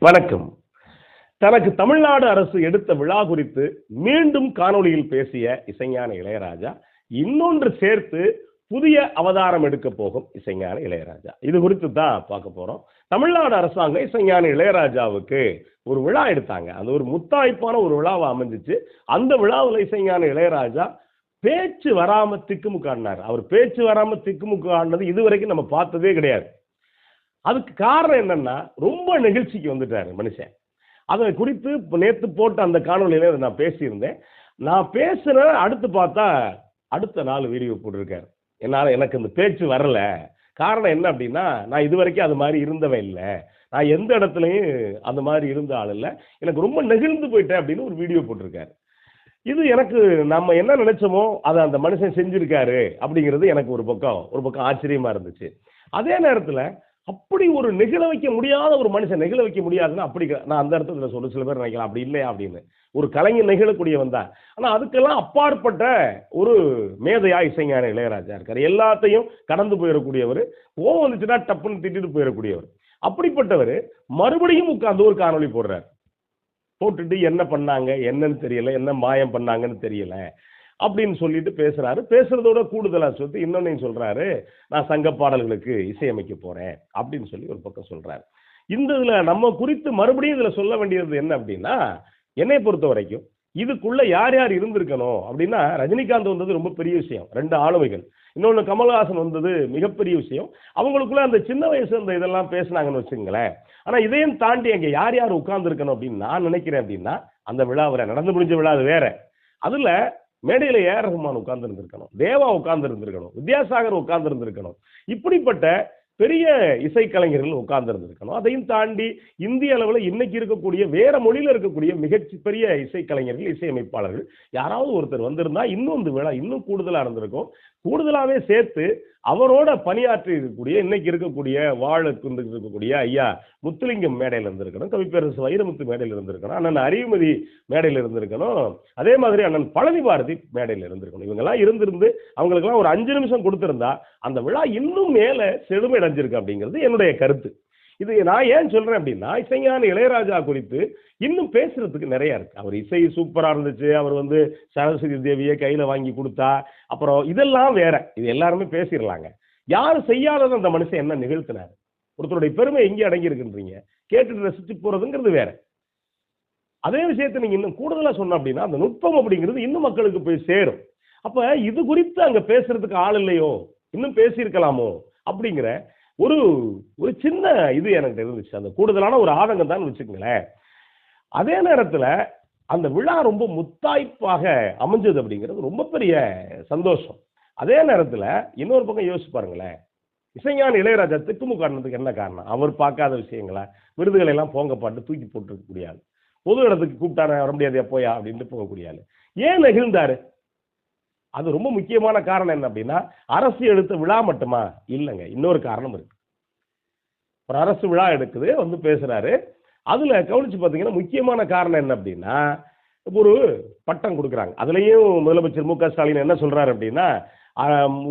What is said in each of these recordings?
வணக்கம். தனக்கு தமிழ்நாடு அரசு எடுத்த விழா குறித்து மீண்டும் காணொளியில் பேசிய இசைஞான இளையராஜா இன்னொன்று சேர்த்து புதிய அவதாரம் எடுக்க போகும் இசைஞான இளையராஜா. இது குறித்து தான் பார்க்க போறோம். தமிழ்நாடு அரசாங்கம் இசைஞான இளையராஜாவுக்கு ஒரு விழா எடுத்தாங்க. அந்த ஒரு முத்தாய்ப்பான ஒரு விழாவை அமைஞ்சிச்சு. அந்த விழாவில் இசைஞான இளையராஜா பேச்சு வராம திக்குமுக்காடினார். அவர் பேச்சு வராம திக்குமுக்காடினது இதுவரைக்கும் நம்ம பார்த்ததே கிடையாது. அதுக்கு காரணம் என்னன்னா ரொம்ப நெகிழ்ச்சிக்கு வந்துட்டாரு மனுஷன். அதை குறித்து நேற்று நேத்து போட்ட அந்த காணொலியில நான் பேசியிருந்தேன். நான் பேசுன அடுத்து பார்த்தா அடுத்த நாள் வீடியோ போட்டிருக்காரு. என்னால் எனக்கு இந்த பேச்சு வரல. காரணம் என்ன அப்படின்னா நான் இது வரைக்கும் அது மாதிரி இருந்தவன் இல்லை. நான் எந்த இடத்துலையும் அந்த மாதிரி இருந்த ஆள் இல்லை. எனக்கு ரொம்ப நெகிழ்ந்து போயிட்டேன் அப்படின்னு ஒரு வீடியோ போட்டிருக்காரு. இது எனக்கு நம்ம என்ன நினைச்சோமோ அதை அந்த மனுஷன் செஞ்சிருக்காரு அப்படிங்கிறது எனக்கு ஒரு பக்கம் ஒரு பக்கம் ஆச்சரியமா இருந்துச்சு. அதே நேரத்தில் அப்படி ஒரு நெகிழ வைக்க முடியாத ஒரு மனுஷன் நெகிழ வைக்க முடியாதுன்னா அப்படி நான் அந்த இடத்துல சொல்ல சில பேர் நினைக்கலாம் அப்படி இல்லையா அப்படின்னு. ஒரு கலைஞர் நெகிழக்கூடியவன் தான். ஆனால் அதுக்கெல்லாம் அப்பாற்பட்ட ஒரு மேதையா இசைஞான இளையராஜா இருக்கார். எல்லாத்தையும் கடந்து போயிடக்கூடியவர் கோவம் வந்துச்சுன்னா டப்புன்னு திட்டிட்டு போயிடக்கூடியவர் அப்படிப்பட்டவர் மறுபடியும் உட்கார்ந்து ஒரு காணொளி போடுறார். போட்டுட்டு என்ன பண்ணாங்க என்னன்னு தெரியல என்ன மாயம் பண்ணாங்கன்னு தெரியல. அப்படின்னு சொல்லிட்டு பேசுறாரு. பேசுறதோட கூடுதலா சொல்லி இன்னொன்னையும் சொல்றாரு. நான் சங்க பாடல்களுக்கு இசையமைக்க போறேன் அப்படின்னு சொல்லி ஒரு பக்கம் சொல்றாரு. இந்த இதுல நம்ம குறித்து மறுபடியும் இதுல சொல்ல வேண்டியது என்ன அப்படின்னா என்னை பொறுத்த வரைக்கும் இதுக்குள்ள யார் யார் இருந்திருக்கணும் அப்படின்னா ரஜினிகாந்த் வந்தது ரொம்ப பெரிய விஷயம். ரெண்டு ஆளுமைகள். இன்னொன்று கமல்ஹாசன் வந்தது மிகப்பெரிய விஷயம். அவங்களுக்குள்ள அந்த சின்ன வயசு அந்த இதெல்லாம் பேசுனாங்கன்னு வச்சுங்களேன் ஆனா இதையும் தாண்டி அங்கே யார் யார் உட்கார்ந்துருக்கணும் அப்படின்னு நான் நினைக்கிறேன் அப்படின்னா அந்த விழாவில் நடந்து முடிஞ்ச விழா அது வேற. அதுல மேடையில் ஏ ரஹ்மான் உட்கார்ந்து இருந்திருக்கணும் தேவா உட்கார்ந்து இருந்திருக்கணும் வித்யாசாகர் உட்கார்ந்து இருந்திருக்கணும் இப்படிப்பட்ட பெரிய இசைக்கலைஞர்கள் உட்கார்ந்துருந்துருக்கணும். அதையும் தாண்டி இந்திய அளவில் இன்னைக்கு இருக்கக்கூடிய வேற மொழியில் இருக்கக்கூடிய மிகச் பெரிய இசைக்கலைஞர்கள் இசையமைப்பாளர்கள் யாராவது ஒருத்தர் வந்திருந்தா இன்னும் இந்த விழா இன்னும் கூடுதலாக இருந்திருக்கும். கூடுதலாகவே சேர்த்து அவரோட பணியாற்றி இருக்கக்கூடிய இன்னைக்கு இருக்கக்கூடிய வாழ இருக்கக்கூடிய ஐயா முத்துலிங்கம் மேடையில் இருந்திருக்கணும். கவிப்பேரரசு வைரமுத்து மேடையில் இருந்திருக்கணும். அண்ணன் அறிவுமதி மேடையில் இருந்திருக்கணும். அதே மாதிரி அண்ணன் பழனி பாரதி மேடையில் இருந்திருக்கணும். இவங்கெல்லாம் இருந்திருந்து அவங்களுக்கெல்லாம் ஒரு அஞ்சு நிமிஷம் கொடுத்துருந்தா அந்த விழா இன்னும் மேலே செழுமையில அடைஞ்சிருக்கு அப்படிங்கிறது என்னுடைய கருத்து. இது நான் ஏன் சொல்றேன் அப்படின்னா இசைஞான இளையராஜா குறித்து இன்னும் பேசுறதுக்கு நிறைய இருக்கு. அவர் இசை சூப்பரா இருந்துச்சு. அவர் வந்து சரஸ்வதி தேவியை கையில வாங்கி கொடுத்தா அப்புறம் இதெல்லாம் வேற. இது எல்லாருமே பேசிடலாங்க. யார் செய்யாதது அந்த மனுஷன் என்ன நிகழ்த்தினார்? ஒருத்தருடைய பெருமை எங்கே அடங்கி இருக்குன்றீங்க? கேட்டுட்டு ரசிச்சு போறதுங்கிறது வேற. அதே விஷயத்தை நீங்க இன்னும் கூடுதலா சொன்ன அப்படின்னா அந்த நுட்பம் அப்படிங்கிறது இன்னும் மக்களுக்கு போய் சேரும். அப்ப இது குறித்து அங்க பேசுறதுக்கு ஆள் இல்லையோ? இன்னும் பேசியிருக்கலாமோ? அப்படிங்கிற ஒரு ஒரு சின்ன இது எனக்கு இருந்துச்சு அந்த கூடுதலான ஒரு ஆதங்கம் தான் வச்சுக்கங்களேன். அதே நேரத்தில் அந்த விழா ரொம்ப முத்தாய்ப்பாக அமைஞ்சது அப்படிங்கிறது ரொம்ப பெரிய சந்தோஷம். அதே நேரத்தில் இன்னொரு பக்கம் யோசிச்சு பாருங்களேன். இசைஞான இளையராஜா திக்குமுக்காடுனதுக்கு என்ன காரணம்? அவர் பார்க்காத விஷயங்களா? விருதுகளை எல்லாம் போங்க பாட்டு தூக்கி போட்டுருக்க முடியாது. பொது இடத்துக்கு கூப்பிட்டான வர முடியாது எப்போயா அப்படின்ட்டு போகக்கூடிய ஏன் நெகிழ்ந்தாரு? அது ரொம்ப முக்கியமான காரணம் என்ன அப்படின்னா அரசு எடுத்த விழா மட்டுமா? இல்லைங்க. இன்னொரு காரணம் இருக்கு. ஒரு அரசு விழா எடுக்குது வந்து பேசுறாரு. அதுல கவனிச்சு பார்த்தீங்கன்னா முக்கியமான காரணம் என்ன அப்படின்னா ஒரு பட்டம் கொடுக்குறாங்க. அதுலேயும் முதலமைச்சர் மு க ஸ்டாலின் என்ன சொல்றாரு அப்படின்னா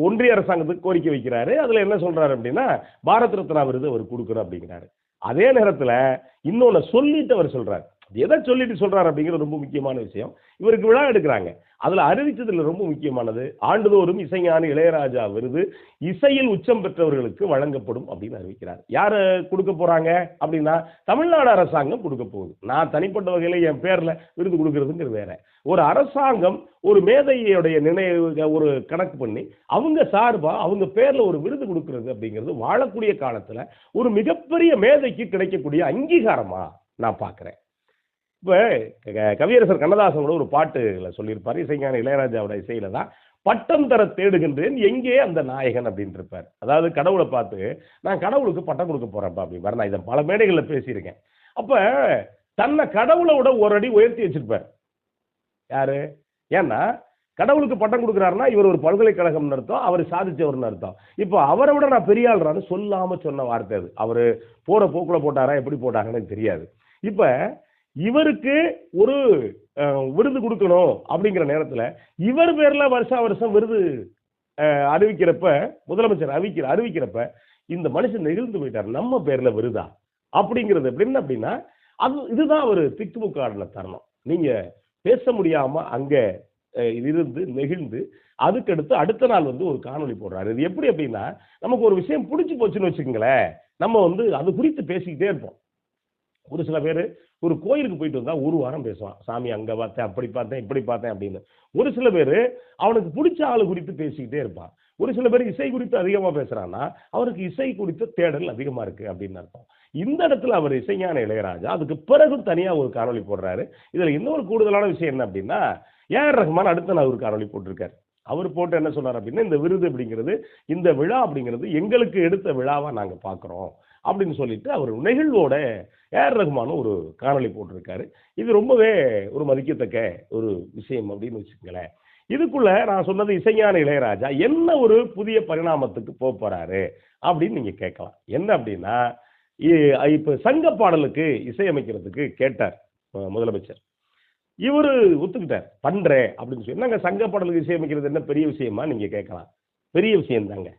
ஒன்றிய அரசாங்கத்துக்கு கோரிக்கை வைக்கிறாரு. அதுல என்ன சொல்றாரு அப்படின்னா பாரத் ரத்னா விருது அவர் கொடுக்குறோம் அப்படிங்கிறாரு. அதே நேரத்தில் இன்னொன்று சொல்லிட்டு அவர் சொல்றாரு. எதை சொல்லிட்டு சொல்றாரு அப்படிங்கிறது ரொம்ப முக்கியமான விஷயம். இவருக்கு விழா எடுக்கிறாங்க. அதுல அறிவிச்சதுல ரொம்ப முக்கியமானது ஆண்டுதோறும் இசைஞானி இளையராஜா விருது இசையில் உச்சம் பெற்றவர்களுக்கு வழங்கப்படும் அப்படின்னு அறிவிக்கிறார். யாரு கொடுக்க போறாங்க அப்படின்னா தமிழ்நாடு அரசாங்கம் கொடுக்க போகுது. நான் தனிப்பட்ட வகையில என் பேர்ல விருது கொடுக்கறதுங்கிறது வேற. ஒரு அரசாங்கம் ஒரு மேதையுடைய நினைவு ஒரு கணக்கு பண்ணி அவங்க சார்பா அவங்க பேர்ல ஒரு விருது கொடுக்கறது அப்படிங்கிறது வாழக்கூடிய காலத்துல ஒரு மிகப்பெரிய மேதைக்கு கிடைக்கக்கூடிய அங்கீகாரமா நான் பார்க்குறேன் இப்போ க- கவியரசர் கண்ணதாசன் கூட ஒரு பாட்டுல சொல்லியிருப்பார். இசைஞான இளையராஜாவோட இசையில தான் பட்டம் தர தேடுகின்றேன் எங்கே அந்த நாயகன்? அப்படின்னு இருப்பார் அதாவது கடவுளை பார்த்து நான் கடவுளுக்கு பட்டம் கொடுக்க போறேன்ப்பா அப்படின்னு நான் இதை பல மேடைகளில் பேசியிருக்கேன். அப்போ தன்னை கடவுளை விட ஒரு அடி உயர்த்தி வச்சிருப்பார். யாரு? ஏன்னா கடவுளுக்கு பட்டம் கொடுக்குறாருன்னா இவர் ஒரு பல்கலைக்கழகம்னு அர்த்தம் அவர் சாதிச்சவர்னு அர்த்தம். இப்போ அவரை விட நான் பெரிய ஆள்றான்னு சொல்லாம சொன்ன வார்த்தை அது. அவர் போற போக்குல போட்டாரா எப்படி போட்டாங்கன்னு எனக்கு தெரியாது. இப்போ இவருக்கு ஒரு விருது கொடுக்கணும் அப்படிங்கிற நேரத்தில் இவர் பேரில் வருஷா வருஷம் விருது அறிவிக்கிறப்ப முதலமைச்சர் அறிவிக்கிற அறிவிக்கிறப்ப இந்த மனுஷன் நெகிழ்ந்து போயிட்டார். நம்ம பேரில் விருதா? அப்படிங்கிறது எப்படின்னு அப்படின்னா அது இதுதான் ஒரு திக்குமுக்காடின தருணம். நீங்கள் பேச முடியாமல் அங்கே இருந்து நெகிழ்ந்து அதுக்கடுத்து அடுத்த நாள் வந்து ஒரு காணொளி போடுறாரு. இது எப்படி அப்படின்னா நமக்கு ஒரு விஷயம் பிடிச்சி போச்சுன்னு வச்சுக்கோங்களேன். நம்ம வந்து அது குறித்து பேசிக்கிட்டே இருப்போம். ஒரு சில பேர் ஒரு கோயிலுக்கு போயிட்டு வந்தால் ஒரு வாரம் பேசுவான். சாமி அங்கே பார்த்தேன் அப்படி பார்த்தேன் இப்படி பார்த்தேன் அப்படின்னு. ஒரு சில பேர் அவனுக்கு பிடிச்ச ஆள் குறித்து பேசிக்கிட்டே இருப்பான். ஒரு சில பேர் இசை குறித்து அதிகமாக பேசுகிறான்னா அவருக்கு இசை குறித்த தேடல் அதிகமாக இருக்கு அப்படின்னு அர்த்தம். இந்த இடத்துல அவர் இசைஞான இளையராஜா அதுக்கு பிறகும் தனியாக ஒரு காணொலி போடுறாரு. இதில் இன்னொரு கூடுதலான விஷயம் என்ன அப்படின்னா ஏஆர் ரஹ்மான் அடுத்த நான் ஒரு காணொலி போட்டிருக்காரு. அவர் போட்டு என்ன சொன்னார் அப்படின்னா இந்த விருது அப்படிங்கிறது இந்த விழா அப்படிங்கிறது எங்களுக்கு எடுத்த விழாவாக நாங்கள் பார்க்குறோம் அப்படின்னு சொல்லிட்டு அவர் நெகிழ்வோட ஏஆர் ரஹ்மானும் ஒரு காணொளி போட்டிருக்காரு. இது ரொம்பவே ஒரு மதிக்கத்தக்க ஒரு விஷயம் அப்படின்னு வச்சுக்கங்களேன். இதுக்குள்ள நான் சொன்னது இசைஞான இளையராஜா என்ன ஒரு புதிய பரிணாமத்துக்கு போக போறாரு அப்படின்னு நீங்க கேட்கலாம். என்ன அப்படின்னா இ- சங்க பாடலுக்கு இசையமைக்கிறதுக்கு கேட்டார் முதலமைச்சர். இவர் ஒத்துக்கிட்டார். பண்றேன் அப்படின்னு சொல்லி. என்னங்க சங்க பாடலுக்கு இசையமைக்கிறது என்ன பெரிய விஷயமா நீங்க கேட்கலாம். பெரிய விஷயம் தாங்க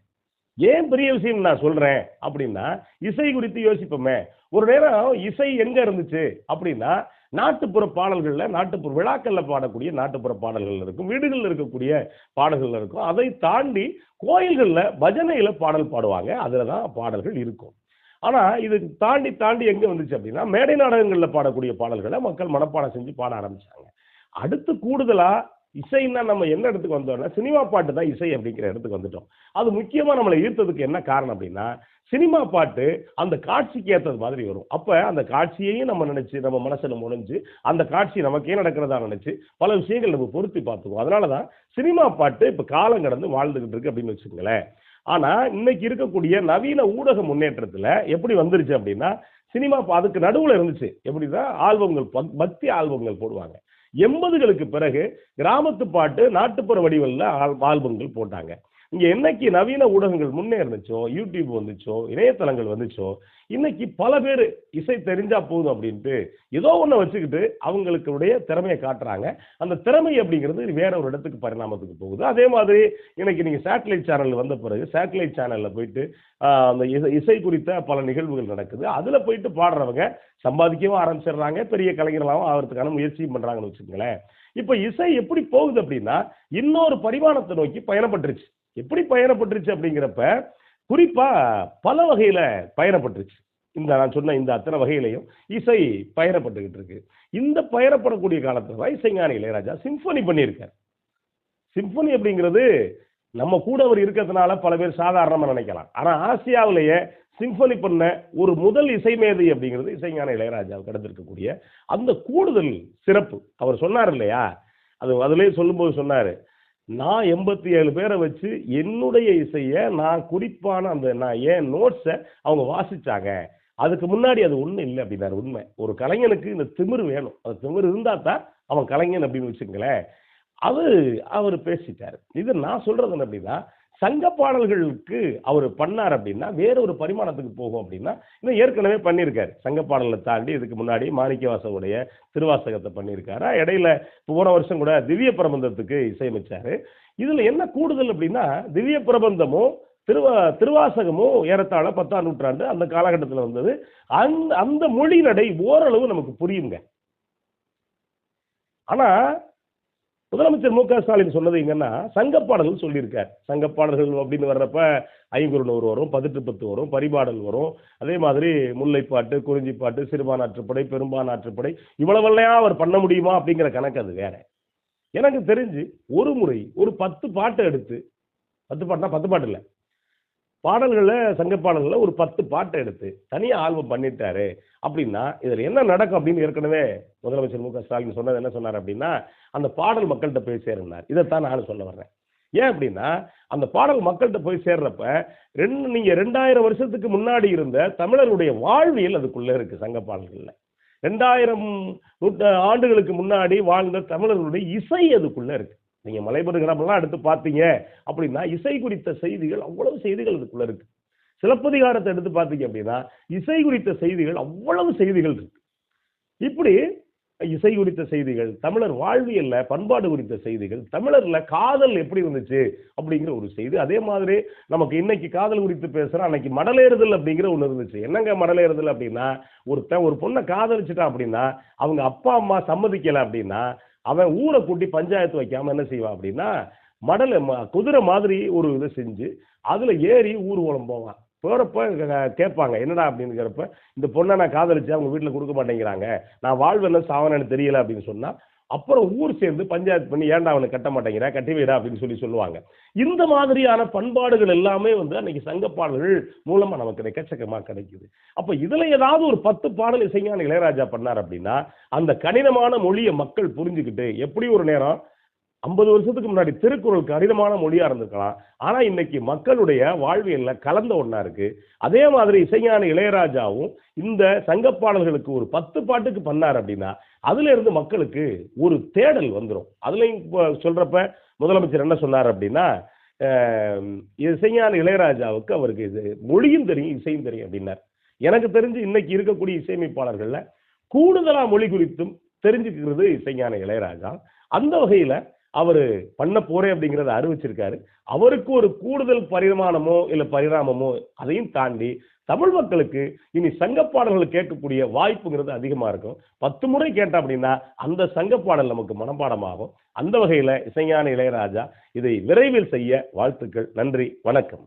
ஏன் பெரிய விஷயம் நான் சொல்றேன் அப்படின்னா இசை குறித்து யோசிப்போமே. ஒரு நேரம் இசை எங்க இருந்துச்சு அப்படின்னா நாட்டுப்புற பாடல்கள்ல நாட்டுப்புற விழாக்கள்ல பாடக்கூடிய நாட்டுப்புற பாடல்கள் இருக்கும் வீடுகளில் இருக்கக்கூடிய பாடல்கள் இருக்கும். அதை தாண்டி கோயில்கள்ல பஜனையில பாடல் பாடுவாங்க. அதில் தான் பாடல்கள் இருக்கும். ஆனா இது தாண்டி தாண்டி எங்க வந்துச்சு அப்படின்னா மேடை நாடகங்கள்ல பாடக்கூடிய பாடல்களை மக்கள் மனப்பாடம் செஞ்சு பாட ஆரம்பிச்சாங்க. அடுத்து கூடுதலா இசைன்னா நம்ம என்ன இடத்துக்கு வந்தோம்னா சினிமா பாட்டு தான் இசை அப்படிங்கிற இடத்துக்கு வந்துட்டோம். அது முக்கியமாக நம்மளை ஈர்த்ததுக்கு என்ன காரணம் அப்படின்னா சினிமா பாட்டு அந்த காட்சிக்கு ஏற்றது மாதிரி வரும். அப்போ அந்த காட்சியையும் நம்ம நினச்சி நம்ம மனசில் முடிஞ்சு அந்த காட்சி நமக்கே நடக்கிறதா நினச்சி பல விஷயங்கள் நம்ம பொருத்தி பார்த்துக்குவோம். அதனாலதான் சினிமா பாட்டு இப்போ காலம் கடந்து வாழ்ந்துக்கிட்டு இருக்கு அப்படின்னு வச்சுக்கோங்களேன். ஆனால் இன்னைக்கு இருக்கக்கூடிய நவீன ஊடக முன்னேற்றத்தில் எப்படி வந்துருச்சு அப்படின்னா சினிமா பா- அதுக்கு நடுவில் இருந்துச்சு. எப்படின்னா ஆல்பங்கள் பக்தி ஆல்பங்கள் போடுவாங்க. எண்பதுகளுக்கு பிறகு கிராமத்து பாட்டு நாட்டுப்புற வடிவில் ஆல்- ஆல்பங்கள் போட்டாங்க. இங்கே என்னைக்கு நவீன ஊடகங்கள் முன்னேறிச்சோ யூடியூப் வந்துச்சோ இணையதளங்கள் வந்துச்சோ இன்னைக்கு பல பேர் இசை தெரிஞ்சா போதும் அப்படின்ட்டு ஏதோ ஒன்று வச்சுக்கிட்டு அவங்களுக்குடைய திறமையை காட்டுறாங்க. அந்த திறமை அப்படிங்கிறது வேற ஒரு இடத்துக்கு பரிணாமத்துக்கு போகுது. அதே மாதிரி இன்னைக்கு நீங்கள் சேட்டலைட் சேனல் வந்த பிறகு சேட்டலைட் சேனலில் போயிட்டு அந்த இசை இசை குறித்த பல நிகழ்வுகள் நடக்குது. அதில் போயிட்டு பாடுறவங்க சம்பாதிக்கவும் ஆரம்பிச்சிடுறாங்க பெரிய கலைஞர்களாகவும் ஆகிறதுக்கான முயற்சியும் பண்ணுறாங்கன்னு வச்சுக்கோங்களேன். இப்போ இசை எப்படி போகுது அப்படின்னா இன்னொரு பரிமாணத்தை நோக்கி பயணப்பட்டுருச்சு. எப்படி பயணப்பட்டுருச்சு அப்படிங்கிறப்ப குறிப்பாக பல வகையில் பயணப்பட்டுருச்சு. இந்த நான் சொன்ன இந்த அத்தனை வகையிலையும் இசை பயணப்பட்டுக்கிட்டு இருக்கு. இந்த பயணப்படக்கூடிய காலத்தில் தான் இசைஞானி இளையராஜா சிம்ஃபனி பண்ணியிருக்கார். சிம்பனி அப்படிங்கிறது நம்ம கூட அவர் இருக்கிறதுனால பல பேர் சாதாரணமாக நினைக்கலாம். ஆனால் ஆசியாவிலேயே சிம்பனி பண்ண ஒரு முதல் இசை மேதை அப்படிங்கிறது இசைஞான இளையராஜா கிடைத்திருக்கக்கூடிய அந்த கூடுதல் சிறப்பு. அவர் சொன்னார் இல்லையா? அது அதுலேயே சொல்லும்போது சொன்னார். நான் எண்பத்தி ஏழு பேரை வச்சு என்னுடைய இசையை நான் குறிப்பான அந்த நான் ஏன் நோட்ஸை அவங்க வாசிச்சாங்க. அதுக்கு முன்னாடி அது ஒன்றும் இல்லை அப்படின்னாரு உண்மை. ஒரு கலைஞனுக்கு இந்த திமிரு வேணும். அந்த திமிரு இருந்தால் தான் அவன் கலைஞன் அப்படின்னு வச்சுங்களேன் அது அவர் பேசிட்டார். இது நான் சொல்கிறது என்ன அப்படின்னா சங்க பாடல்களுக்கு அவர் பண்ணார் அப்படின்னா வேற ஒரு பரிமாணத்துக்கு போகும் அப்படின்னா இன்னும் ஏற்கனவே பண்ணியிருக்காரு. சங்க பாடலை தாண்டி இதுக்கு முன்னாடி மாணிக்கவாசவுடைய திருவாசகத்தை பண்ணியிருக்காரு? இடையில போன வருஷம் கூட திவ்ய பிரபந்தத்துக்கு இசையமைச்சாரு. இதுல என்ன கூடுதல் அப்படின்னா திவ்ய பிரபந்தமும் திருவா திருவாசகமும் ஏறத்தாழ பத்தாம் நூற்றாண்டு அந்த காலகட்டத்தில் வந்தது. அந்த அந்த மொழி நடை ஓரளவு நமக்கு புரியுங்க. ஆனா முதலமைச்சர் மு க ஸ்டாலின் சொன்னது எங்கன்னா சங்க பாடல்கள் சொல்லியிருக்கார். சங்க பாடல்கள் அப்படின்னு வர்றப்ப ஐங்குறுநூறு வரும் பதிட்டு பத்து வரும் பரிபாடல் வரும். அதே மாதிரி முல்லைப்பாட்டு குறிஞ்சிப்பாட்டு சிறுபானாற்றுப்படை பெரும்பானாற்றுப்படை இவ்வளவெல்லாம் அவர் பண்ண முடியுமா அப்படிங்கிற கணக்கு அது வேற. எனக்கு தெரிஞ்சு ஒரு முறை ஒரு பத்து பாட்டை எடுத்து பத்து பாட்டுனா பத்து பாட்டு இல்லை பாடல்களில் சங்க பாடல்களில் ஒரு பத்து பாட்டை எடுத்து தனியாக ஆல்பம் பண்ணிட்டாரு அப்படின்னா இதில் என்ன நடக்கும் அப்படின்னு ஏற்கனவே முதலமைச்சர் மு க ஸ்டாலின் சொன்னது என்ன சொன்னார் அப்படின்னா அந்த பாடல் மக்கள்கிட்ட போய் சேருனார் இதைத்தான் நான் சொல்ல வர்றேன். ஏன் அப்படின்னா அந்த பாடல் மக்கள்கிட்ட போய் சேர்றப்ப ரெண்டு நீங்க ரெண்டாயிரம் வருஷத்துக்கு முன்னாடி இருந்த தமிழருடைய வாழ்வியல் அதுக்குள்ள இருக்கு சங்க பாடல்கள்ல ரெண்டாயிரம் நூற்ற ஆண்டுகளுக்கு முன்னாடி வாழ்ந்த தமிழர்களுடைய இசை அதுக்குள்ள இருக்கு. நீங்கள் மலைபடு கிராமம்லாம் எடுத்து பார்த்தீங்க அப்படின்னா இசை குறித்த செய்திகள் அவ்வளவு செய்திகள் அதுக்குள்ள இருக்கு. சிலப்பதிகாரத்தை எடுத்து பார்த்தீங்க அப்படின்னா இசை குறித்த செய்திகள் அவ்வளவு செய்திகள் இருக்கு. இப்படி இசை குறித்த செய்திகள் தமிழர் வாழ்வியல்ல பண்பாடு குறித்த செய்திகள் தமிழர்ல காதல் எப்படி இருந்துச்சு அப்படிங்கிற ஒரு செய்தி. அதே மாதிரி நமக்கு இன்னைக்கு காதல் குறித்து பேசுறோம் அன்னைக்கு மடலேறுதல் அப்படிங்கிற ஒன்று இருந்துச்சு. என்னங்க மடலேறுதல் அப்படின்னா ஒருத்தன் ஒரு பொண்ணை காதலிச்சிட்டான் அப்படின்னா அவங்க அப்பா அம்மா சம்மதிக்கல அப்படின்னா அவன் ஊரை கூட்டி பஞ்சாயத்து வைக்காம என்ன செய்வான் அப்படின்னா மடலை குதிரை மாதிரி ஒரு இதை செஞ்சு அதுல ஏறி ஊர்வலம் போவான். போறப்ப கேட்பாங்க என்னடா? அப்படிங்கிறப்ப இந்த பொண்ணை நான் காதலிச்சு அவங்க வீட்டில் கொடுக்க மாட்டேங்கிறாங்க. நான் வாழ்வு என்ன சாவனன்னு தெரியல அப்படின்னு சொன்னா அப்புறம் ஊர் சேர்ந்து பஞ்சாயத்து பண்ணி ஏன்டா அவனை கட்ட மாட்டேங்கிற? கட்டி வைடா அப்படின்னு சொல்லி சொல்லுவாங்க. இந்த மாதிரியான பண்பாடுகள் எல்லாமே வந்து அன்னைக்கு சங்க பாடல்கள் மூலமா நமக்கு எக்கச்சக்கமா கிடைக்குது. அப்ப இதுல ஏதாவது ஒரு பத்து பாடல் இசைஞான இளையராஜா பண்ணார் அப்படின்னா அந்த கடினமான மொழியை மக்கள் புரிஞ்சுக்கிட்டு எப்படி ஒரு நேரம் ஐம்பது வருஷத்துக்கு முன்னாடி திருக்குறள் கடினமான மொழியாக இருந்திருக்கலாம். ஆனால் இன்னைக்கு மக்களுடைய வாழ்வியலில் கலந்த ஒன்றா இருக்கு. அதே மாதிரி இசைஞான இளையராஜாவும் இந்த சங்கப்பாடல்களுக்கு ஒரு பத்து பாட்டுக்கு பண்ணார் அப்படின்னா அதுலேருந்து மக்களுக்கு ஒரு தேடல் வந்துடும் அதுலேயும் இப்போ சொல்கிறப்ப முதலமைச்சர் என்ன சொன்னார் அப்படின்னா இசையான இசைஞான இளையராஜாவுக்கு அவருக்கு இது மொழியும் தெரியும் இசையும் தெரியும் அப்படின்னார். எனக்கு தெரிஞ்சு இன்னைக்கு இருக்கக்கூடிய இசையமைப்பாளர்களில் கூடுதலாக மொழி குறித்தும் தெரிஞ்சுக்கிறது இசைஞான இளையராஜா. அந்த வகையில் அவர் பண்ண போறேன் அப்படிங்கிறத அறிவிச்சிருக்காரு. அவருக்கு ஒரு கூடுதல் பரிமாணமோ இல்லை பரிணாமமோ அதையும் தாண்டி தமிழ் மக்களுக்கு இனி சங்க பாடல்கள் கேட்கக்கூடிய வாய்ப்புங்கிறது அதிகமாக இருக்கும். பத்து முறை கேட்டா அப்படின்னா அந்த சங்க பாடல் நமக்கு மனப்பாடமாகும். அந்த வகையில் இசைஞான இளையராஜா இதை விரைவில் செய்ய வாழ்த்துக்கள். நன்றி. வணக்கம்.